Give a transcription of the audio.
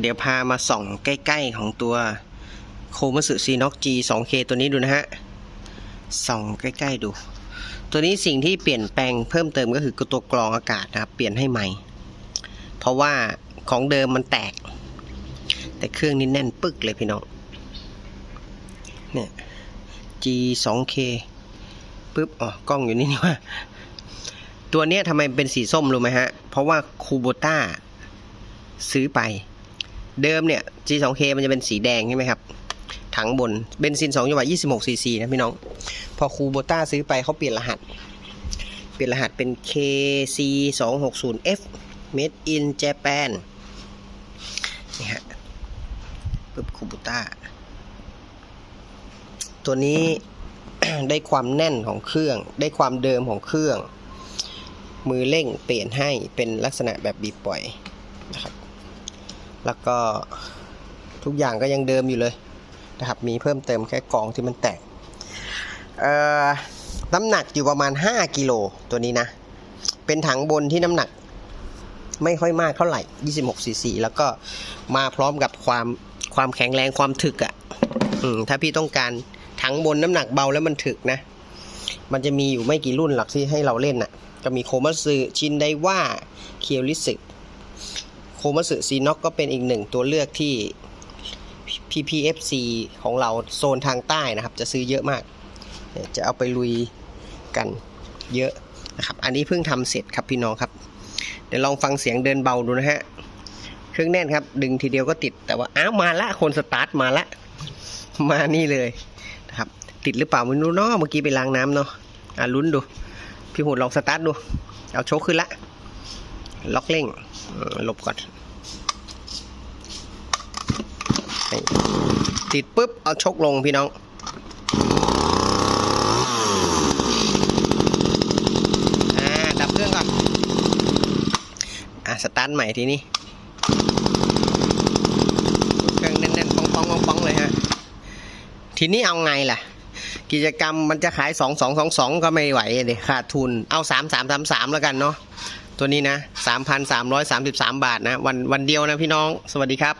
เดี๋ยวพามาส่องใกล้ ๆ ของตัวโคมัสึซีน็อก G 2K ตัวนี้ดูนะฮะ ส่องใกล้ ๆ ดู ตัวนี้สิ่งที่เปลี่ยนแปลงเพิ่มเติมก็คือตัวกรองอากาศนะครับ เปลี่ยนให้ใหม่ เพราะว่าของเดิมมันแตก แต่เครื่องนี้แน่นปึกเลยพี่น้อง เนี่ย G 2K ปึ๊บ อ๋อ กล้องอยู่นี่นี่ว่า ตัวเนี้ยทำไมเป็นสีส้มรู้ไหมฮะ เพราะว่าคูโบต้าซื้อไป เดิมเนี่ย G2K มันจะเป็นสีแดงใช่ไหมครับ ถังบนเบนซิน2จังหวะ26 cc นะพี่น้อง พอคูโบต้าซื้อไปเขาเปลี่ยนรหัส เปลี่ยนรหัสเป็น KC 2 6 0 F Made in Japan นี่ฮะปึ๊บคูโบต้า ตัวนี้ได้ความแน่นของเครื่อง ได้ความเดิมของเครื่อง มือเร่งเปลี่ยนให้เป็นลักษณะแบบบีบปล่อย แล้วก็ทุกอย่างก็ยังเดิมอยู่เลยนะครับ มีเพิ่มเติมแค่กองที่มันแตกน้ำหนักอยู่ประมาณ 5 กิโลตัวนี้นะ เป็นถังบนที่น้ำหนักไม่ค่อยมากเท่าไหร่ 26ซีซีแล้วก็มาพร้อมกับความความแข็งแรงความถึกอะ่ะถ้าพี่ต้องการถังบนน้ำหนักเบาแล้วมันถึกนะ มันจะมีอยู่ไม่กี่รุ่นหลักที่ให้เราเล่นน่ะ ก็มีโคมัสึชินไดว่าเคียวริสึโค มัสึซีน็อกก็เป็นอีกหนึ่งตัวเลือกที่ PPFC ของเราโซนทางใต้นะครับ จะซื้อเยอะมาก จะเอาไปลุยกันเยอะนะครับ อันนี้เพิ่งทำเสร็จครับพี่น้องครับ เดี๋ยวลองฟังเสียงเดินเบาดูนะฮะ เครื่องแน่นครับ ดึงทีเดียวก็ติด แต่ว่า อ้าวมาละ คนสตาร์ทมาละ มานี่เลยนะครับ ติดหรือเปล่าไม่รู้เนาะ เมื่อกี้ไปล้างน้ำเนาะ อะลุ้นดู พี่หูดลองสตาร์ทดู เอาโชคขึ้นละ ล็อกเร่ง หลบก่อนนี่ ติดปุ๊บ เอาชกลงพี่น้อง อ่า ดับเครื่องก่อน อะ สตาร์ทใหม่ทีนี้ เครื่องแน่นๆป้องๆป้องๆเลยฮะ ทีนี้เอาไงล่ะกิจกรรมมันจะขาย 2 2 2 2 ก็ไม่ไหวเด็ขาดทุนเอา 3 3 3 3 แล้วกันเนาะตัวนี้นะ 3,333 บาทนะ วันวันเดียวนะพี่น้อง สวัสดีครับ